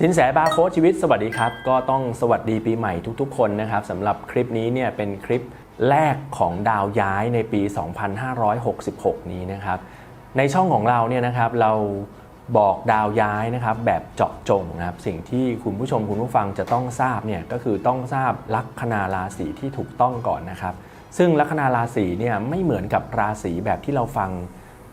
สินแสบาโค้ดชีวิตสวัสดีครับ ก็ต้องสวัสดีปีใหม่ทุกๆ คนนะครับสำหรับคลิปนี้เนี่ยเป็นคลิปแรกของดาวย้ายในปี 2566 นี้นะครับ ในช่องของเราเนี่ยนะครับเราบอกดาวย้ายนะครับแบบเจาะจงนะครับสิ่งที่คุณผู้ชมคุณผู้ฟังจะต้องทราบเนี่ยก็คือต้องทราบลัคนาราศีที่ถูกต้องก่อนนะครับ ซึ่งลัคนาราศีเนี่ยไม่เหมือนกับราศีแบบที่เราฟัง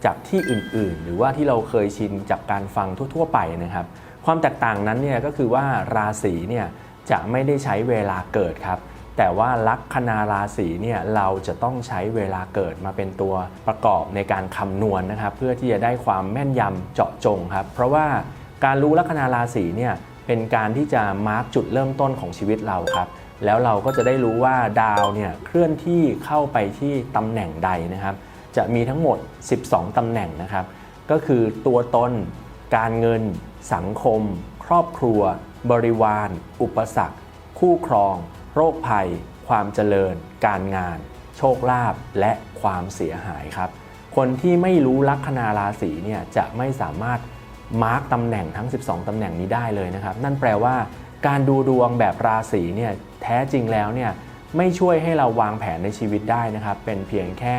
จากที่อื่นๆ หรือว่าที่เราเคยชินจากการฟังทั่ว ๆ ไปนะครับ ความแตกต่างนั้นเนี่ยก็คือว่าราศีเนี่ยจะไม่ได้ใช้เวลาเกิดครับ แต่ว่าลัคนาราศีเนี่ยเราจะต้องใช้เวลาเกิดมาเป็นตัวประกอบในการคำนวณนะครับ เพื่อที่จะได้ความแม่นยำเจาะจงครับ เพราะว่าการรู้ลัคนาราศีเนี่ยเป็นการที่จะมาร์กจุดเริ่มต้นของชีวิตเราครับ แล้วเราก็จะได้รู้ว่าดาวเนี่ยเคลื่อนที่เข้าไปที่ตำแหน่งใดนะครับ จะมีทั้งหมด 12 ตำแหน่งนะครับ ก็คือตัวตน การเงิน สังคม ครอบครัว บริวาร อุปสรรค คู่ครอง โรคภัย ความเจริญ การงาน โชคลาภและความเสียหายครับ คนที่ไม่รู้ลัคนาราศีเนี่ยจะไม่สามารถมาร์กตำแหน่งทั้ง 12 ตำแหน่งนี้ได้เลยนะครับ นั่นแปลว่าการดูดวงแบบราศีเนี่ยแท้จริงแล้วเนี่ยไม่ช่วยให้เราวางแผนในชีวิตได้นะครับ เป็นเพียงแค่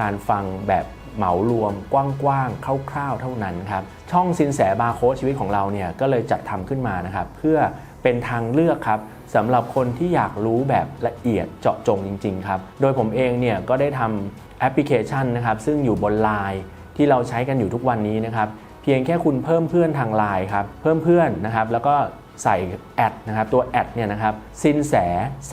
การฟังแบบ เหมารวมกว้างๆคร่าวๆ เท่านั้นครับช่องสินแสบาร์โค้ดชีวิตของเราเนี่ยก็เลยจัดทำขึ้นมานะครับเพื่อเป็นทางเลือกครับสำหรับคนที่อยากรู้แบบละเอียดเจาะจงจริงๆครับโดยผมเองเนี่ยก็ได้ทำแอปพลิเคชันนะครับซึ่งอยู่บนไลน์ที่เราใช้กันอยู่ทุกวันนี้นะครับเพียงแค่คุณเพิ่มเพื่อนทางไลน์ครับเพิ่มเพื่อนนะครับแล้วก็ ใส่แอดนะครับตัวแอดเนี่ยนะครับสินแส Z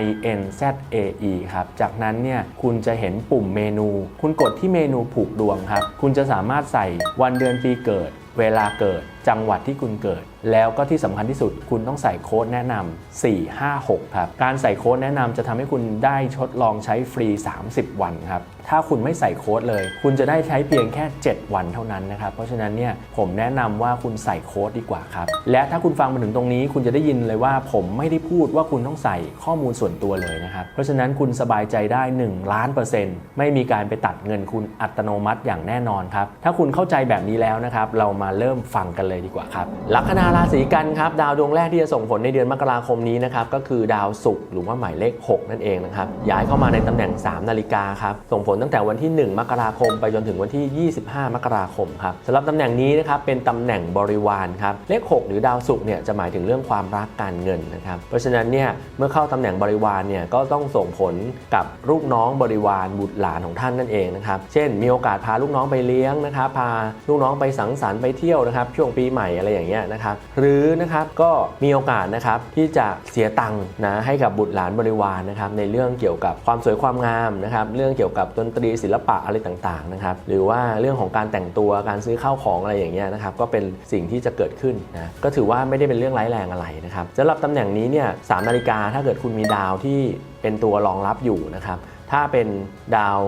I N Z A E ครับจากนั้นเนี่ยคุณจะเห็นปุ่มเมนู คุณกดที่เมนูผูกดวงครับ คุณจะสามารถใส่วันเดือนปีเกิด เวลาเกิด จังหวัดที่คุณเกิด แล้วก็ที่สำคัญที่สุดคุณต้องใส่โค้ดแนะนำ4 5 6 ครับ การใส่โค้ดแนะนำจะทำให้คุณได้ทดลองใช้ฟรี 30 วันครับ ถ้าคุณไม่ใส่โค้ดเลย คุณจะได้ใช้เพียงแค่ 7 วันเท่านั้นนะครับ เพราะฉะนั้นเนี่ยผมแนะนำว่าคุณใส่โค้ดดีกว่าครับ และถ้าคุณฟังมาถึงตรงนี้ คุณจะได้ยินเลยว่า ผมไม่ได้พูดว่าคุณต้องใส่ข้อมูลส่วนตัวเลยนะครับ เพราะฉะนั้นคุณสบายใจได้1ล้านเปอร์เซ็นต์ไม่มีการไปตัดเงินคุณอัตโนมัติอย่างแน่นอนครับ ถ้าคุณเข้าใจแบบนี้แล้วนะครับ เรามาเริ่มฟังกันเลยดีกว่าครับลัคนาราศีกันครับดาวดวงแรกที่จะส่งผลในเดือนมกราคมนี้นะครับก็คือดาวศุกร์หรือว่าหมายเลข 6 นั่นเองนะครับย้ายเข้ามาในตำแหน่ง 3 นาฬิกาครับส่งผลตั้งแต่วันที่ 1 มกราคม ไปจนถึงวันที่ 25 มกราคมครับสำหรับตำแหน่งนี้นะครับเป็นตำแหน่งบริวารครับเลข 6 หรือดาวศุกร์เนี่ยจะหมายถึงเรื่องความรักการเงินนะครับเพราะฉะนั้นเนี่ยเมื่อเข้าตำแหน่งบริวารเนี่ยก็ต้องส่งผลกับลูกน้องบริวารบุตรหลานของท่านนั่นเองนะครับเช่น มีโอกาสพาลูกน้องไปเลี้ยงนะครับพาลูกน้องไปสังสรรค์ไปเที่ยวนะครับช่วงปีใหม่อะไรอย่างเงี้ยนะครับหรือนะครับก็มีโอกาสนะครับที่จะเสียตังค์นะให้กับบุตรหลานบริวารนะครับในเรื่องเกี่ยวกับความสวยความงามนะครับเรื่องเกี่ยวกับดนตรีศิลปะอะไรต่างๆนะครับหรือว่าเรื่องของการแต่งตัวการซื้อข้าวของอะไรอย่างเงี้ยนะครับก็เป็นสิ่งที่จะเกิดขึ้นนะก็ถือว่าไม่ได้เป็นเรื่องร้ายแรงอะไรนะครับสำหรับตำแหน่งนี้เนี่ยสามนาฬิกาถ้าเกิดคุณมีดาวที่เป็นตัวรองรับอยู่นะครับถ้าเป็นดาว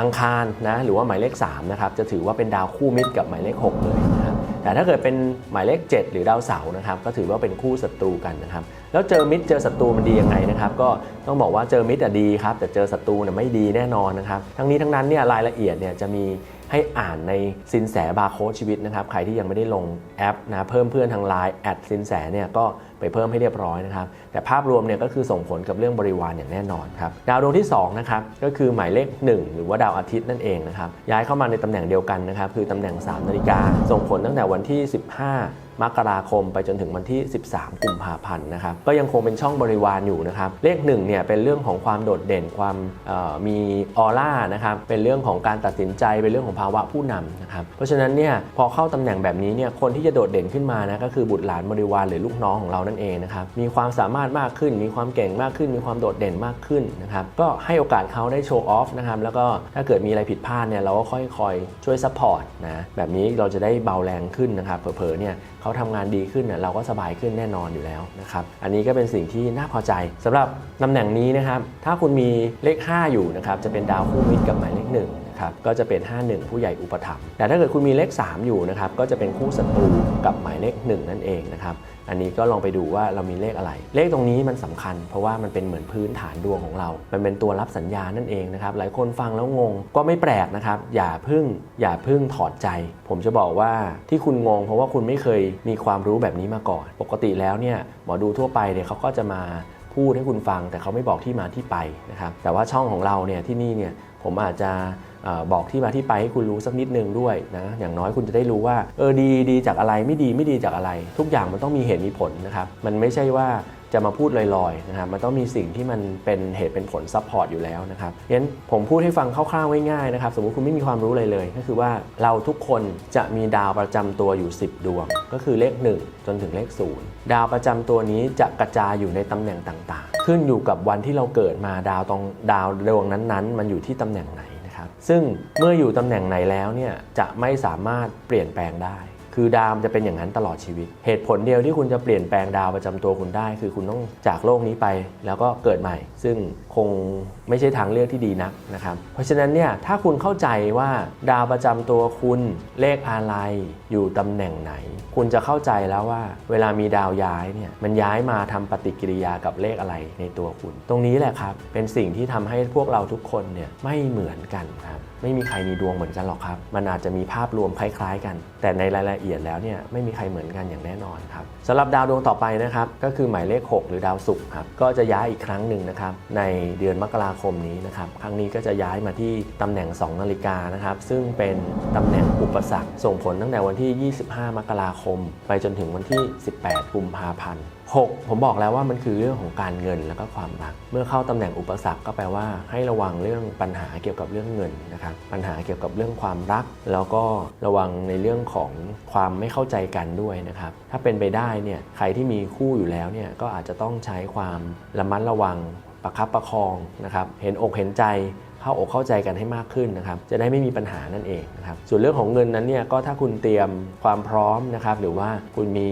อังคารนะหรือว่าหมายเลข3นะครับจะถือว่าเป็นดาวคู่มิตรกับหมายเลข 6 เลยนะ แต่ถ้าเกิดเป็นหมายเลข 7 หรือดาวเสาร์นะครับก็ถือว่าเป็นคู่ศัตรูกันนะครับแล้วเจอมิตรเจอศัตรูมันดียังไงนะครับก็ต้องบอกว่าเจอมิตรดีครับแต่เจอศัตรูเนี่ยไม่ดีแน่นอนนะครับทั้งนี้ทั้งนั้นเนี่ยรายละเอียดเนี่ยจะมีให้อ่านในสินแสบาร์โค้ดชีวิตนะครับใครที่ยังไม่ได้ลงแอปนะเพิ่มเพื่อนทางไลน์แอดสินแสเนี่ยก็ ไปเพิ่มให้เรียบร้อยนะครับ แต่ภาพรวมเนี่ยก็คือส่งผลกับเรื่องบริวารอย่างแน่นอนครับดาวดวงที่2นะครับก็คือหมายเลข 1 หรือว่าดาวอาทิตย์นั่นเองนะครับย้ายเข้ามาในตำแหน่งเดียวกันนะครับคือตำแหน่ง3นาฬิกาส่งผลตั้งแต่วันที่ 15 มกราคมไปจนถึงวันที่ 13 กุมภาพันธ์นะครับก็ยังคงเป็นช่องบริวารอยู่นะครับเลข1เนี่ยเป็นเรื่องของความโดดเด่นความมีออร่านะครับเป็นเรื่องของการตัดสินใจเป็นเรื่องของภาวะผู้นำนะครับเพราะฉะนั้นเนี่ยพอเข้าตำแหน่งแบบนี้เนี่ยคนที่จะโดดเด่นขึ้นมานะก็คือบุตรหลานบริวารหรือลูกน้องของเรานั่นเองนะครับมีความสามารถมากขึ้น มีความเก่งมากขึ้น มีความโดดเด่นมากขึ้นนะครับก็ให้โอกาสเขาได้โชว์ออฟนะครับแล้วก็ถ้าเกิดมีอะไรผิดพลาดเนี่ยเราก็ค่อยคอยช่วยซัพพอร์ตนะแบบนี้เราจะได้เบาแรงขึ้นนะครับเผลอๆเนี่ยเขาทำงานดีขึ้นเนี่ยเราก็สบายขึ้นแน่นอนอยู่แล้วนะครับอันนี้ก็เป็นสิ่งที่น่าพอใจสำหรับตำแหน่งนี้นะครับถ้าคุณมีเลข 5 อยู่นะครับจะเป็นดาวคู่มิตรกับหมายเลข1 นะครับก็จะเป็น 51 ผู้ใหญ่อุปถัมภ์แต่ถ้าเกิดคุณมีเลข 3 อยู่นะครับก็จะเป็นคู่ศัตรูกับหมายเลข 1 นั่นเองนะครับอันนี้ก็ลองไปดูว่าเรามีเลขอะไร เลขตรงนี้มันสำคัญ เพราะว่ามันเป็นเหมือนพื้นฐานดวงของเรา มันเป็นตัวรับสัญญาณนั่นเองนะครับหลายคนฟังแล้วงงก็ไม่แปลกนะครับอย่าพึ่งอย่าพึ่งถอดใจ ผมจะบอกว่าที่คุณงง เพราะว่าคุณไม่เคยมีความรู้แบบนี้มาก่อน ปกติแล้วเนี่ยหมอดูทั่วไปเนี่ยเขาก็จะมาพูดให้คุณฟัง แต่เขาไม่บอกที่มาที่ไปนะครับแต่ว่าช่องของเราเนี่ยที่นี่เนี่ยผมอาจจะ บอกที่มาที่ไปให้คุณรู้สักนิดนึงด้วยนะอย่างน้อยคุณจะได้รู้ว่าเออดีดีจากอะไรไม่ดีไม่ดีจากอะไร ทุกอย่างมันต้องมีเหตุมีผลนะครับมันไม่ใช่ว่าจะมาพูดลอยๆนะครับมันต้องมีสิ่งที่มันเป็นเหตุเป็นผลซัพพอร์ตอยู่แล้วนะครับงั้นผมพูดให้ฟังคร่าวๆง่ายๆนะครับสมมติคุณไม่มีความรู้อะไรเลย ก็คือว่าเราทุกคนจะมีดาวประจำตัวอยู่ 10 ดวง ก็คือเลข 1 จนถึงเลข 0 ดาวประจำตัวนี้จะกระจายอยู่ในตำแหน่งต่างๆ ขึ้นอยู่กับวันที่เราเกิดมาดาวตรงดาวดวงนั้นๆ มันอยู่ที่ตำแหน่งไหน ซึ่งเมื่ออยู่ตำแหน่งไหนแล้วเนี่ยจะไม่สามารถเปลี่ยนแปลงได้ คือดาวมันจะเป็นอย่างนั้นตลอดชีวิต เหตุผลเดียวที่คุณจะเปลี่ยนแปลงดาวประจำตัวคุณได้ คือคุณต้องจากโลกนี้ไปแล้วก็เกิดใหม่ ซึ่งคงไม่ใช่ทางเลือกที่ดีนักนะครับ เพราะฉะนั้นเนี่ยถ้าคุณเข้าใจว่าดาวประจำตัวคุณเลขอะไรอยู่ตำแหน่งไหน คุณจะเข้าใจแล้วว่า เวลามีดาวย้ายเนี่ยมันย้ายมาทำปฏิกิริยากับเลขอะไรในตัวคุณ ตรงนี้แหละครับเป็นสิ่งที่ทำให้พวกเราทุกคนเนี่ยไม่เหมือนกันครับไม่มีใครมีดวงเหมือนกันหรอกครับ มันอาจจะมีภาพรวมคล้าย ๆ กัน แต่ในรายละเอียดแล้วเนี่ยไม่มีใครเหมือนกันอย่างแน่นอนครับสำหรับดาวดวงต่อไปนะครับก็คือหมายเลข 6 หรือดาวศุกร์ครับก็จะย้ายอีกครั้งหนึ่งนะครับในเดือนมกราคมนี้นะครับครั้งนี้ก็จะย้ายมาที่ตำแหน่ง 2 นาฬิกานะครับซึ่งเป็นตำแหน่งอุปสรรคส่งผลตั้งแต่วันที่ 25 มกราคม ไปจนถึงวันที่ 18 กุมภาพันธ์ 6 ผมบอกแล้วว่ามันคือเรื่องของการเงินแล้วก็ความรัก เมื่อเข้าตำแหน่งอุปสรรคก็แปลว่า ให้ระวังเรื่องปัญหาเกี่ยวกับเรื่องเงินนะครับปัญหาเกี่ยวกับเรื่องความรัก แล้วก็ระวังในเรื่องของความไม่เข้าใจกันด้วยนะครับถ้าเป็นไปได้เนี่ยใครที่มีคู่อยู่แล้วเนี่ยก็อาจจะต้องใช้ความระมัดระวังประคับประคองนะครับเห็นอกเห็นใจเข้าอกเข้าใจกันให้มากขึ้นนะครับ จะได้ไม่มีปัญหานั่นเองนะครับ ส่วนเรื่องของเงินนั้นเนี่ยก็ถ้าคุณเตรียมความพร้อมนะครับ หรือว่าคุณมี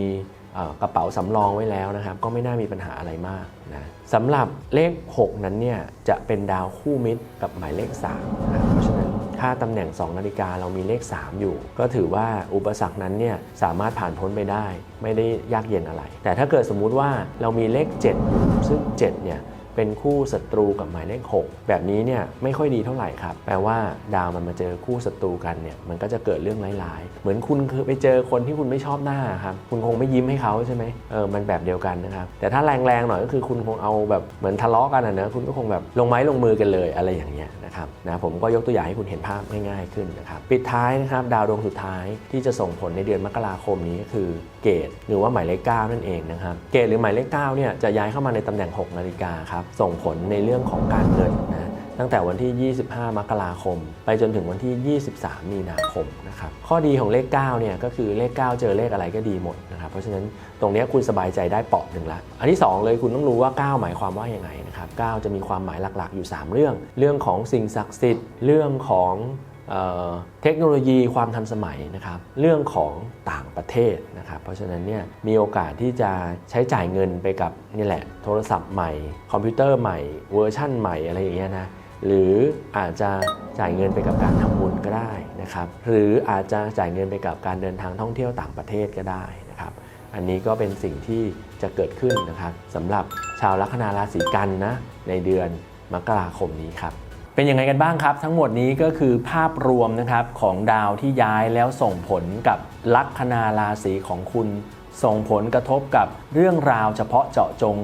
กระเป๋าสำรองไว้แล้วนะครับ ก็ไม่น่ามีปัญหาอะไรมากนะสำหรับเลข 6 นั้นเนี่ยจะเป็นดาวคู่มิตรกับหมายเลข3นะเพราะฉะนั้นถ้าตำแหน่ง 2 นาฬิกาเรามีเลข 3 อยู่ ก็ถือว่าอุปสรรคนั้นเนี่ยสามารถผ่านพ้นไปได้ ไม่ได้ยากเย็นอะไร แต่ถ้าเกิดสมมุติว่าเรามีเลข 7 อยู่ซึ่ง7เนี่ย เป็นคู่ศัตรูกับหมายเลข6แบบนี้เนี่ยไม่ค่อยดีเท่าไหร่ครับ แปลว่าดาวมันมาเจอคู่ศัตรูกันเนี่ยมันก็จะเกิดเรื่องร้ายๆ เหมือนคุณคือไปเจอคนที่คุณไม่ชอบหน้าครับคุณคงไม่ยิ้มให้เขาใช่ไหมเออมันแบบเดียวกันนะครับแต่ถ้าแรงๆหน่อยก็คือคุณคงเอาแบบเหมือนทะเลาะกันอะนะคุณก็คงแบบลงไม้ลงมือกันเลยอะไรอย่างเงี้ยนะครับนะผมก็ยกตัวอย่างให้คุณเห็นภาพง่ายๆขึ้นนะครับปิดท้ายนะครับดาวดวงสุดท้ายที่จะส่งผลในเดือนมกราคมนี้ก็คือเกตหรือว่าหมายเลข9นั่นเองนะครับเกตหรือหมายเลข9เนี่ยจะย้ายเข้ามาในตำแหน่ง 6 นาฬิกาครับส่งผลในเรื่องของการเงินนะตั้งแต่วันที่ 25 มกราคม ไปจนถึงวันที่ 23 มีนาคมนะครับข้อดีของเลข9เนี่ยก็คือเลข 9 เจอเลขอะไรก็ดีหมดนะครับเพราะฉะนั้นตรงนี้คุณสบายใจได้เปาะหนึ่งละอันที่ 2 เลยคุณต้องรู้ว่า 9 หมายความว่ายังไงนะครับ9จะมีความหมายหลักๆ อยู่ 3 เรื่อง เรื่องของสิ่งศักดิ์สิทธิ์เรื่องของ เทคโนโลยีความทันสมัยนะครับเรื่องของต่างประเทศนะครับเพราะฉะนั้นเนี่ยมีโอกาสที่จะใช้จ่ายเงินไปกับนี่แหละโทรศัพท์ใหม่ คอมพิวเตอร์ใหม่เวอร์ชั่นใหม่อะไรอย่างเงี้ยนะหรืออาจจะจ่ายเงินไปกับการทำบุญก็ได้นะครับหรืออาจจะจ่ายเงินไปกับการเดินทางท่องเที่ยวต่างประเทศก็ได้นะครับอันนี้ก็เป็นสิ่งที่จะเกิดขึ้นนะครับสำหรับชาวลัคนาราศีกันนะในเดือนมกราคมนี้ครับ เป็นยังไงกันบ้างครับ ทั้งหมดนี้ก็คือภาพรวมนะครับของดาวที่ย้ายแล้วส่งผลกับลัคนาราศีของคุณ ส่งผลกระทบกับเรื่องราวเฉพาะเจาะจง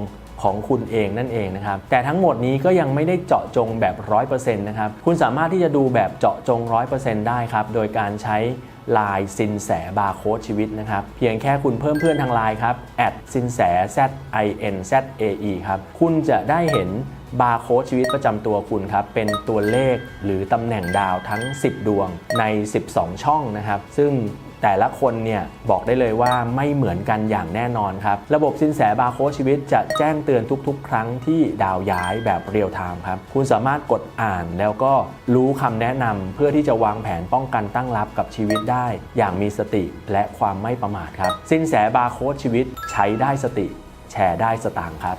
ของคุณเองนั่นเองนะครับ แต่ทั้งหมดนี้ก็ยังไม่ได้เจาะจงแบบ 100%นะครับ คุณสามารถที่จะดูแบบเจาะจง 100%ได้ครับ โดยการใช้ไลน์สินแสบาร์โค้ดชีวิตนะครับ เพียงแค่คุณเพิ่มเพื่อนทางไลน์ครับแอดสินแส Z I N Z A E ครับ คุณจะได้เห็น บาร์โค้ดชีวิตประจำตัวคุณครับ เป็นตัวเลขหรือตำแหน่งดาวทั้ง 10 ดวงใน 12 ช่องนะครับ ซึ่งแต่ละคนเนี่ยบอกได้เลยว่าไม่เหมือนกันอย่างแน่นอนครับ ระบบสินแสบาร์โค้ดชีวิตจะแจ้งเตือนทุกๆ ครั้งที่ดาวย้ายแบบเรียลไทม์ครับ คุณสามารถกดอ่านแล้วก็รู้คำแนะนำเพื่อที่จะวางแผนป้องกันตั้งรับกับชีวิตได้ อย่างมีสติและความไม่ประมาทครับ สินแสบาร์โค้ดชีวิตใช้ได้สติ แชร์ได้สตางค์ครับ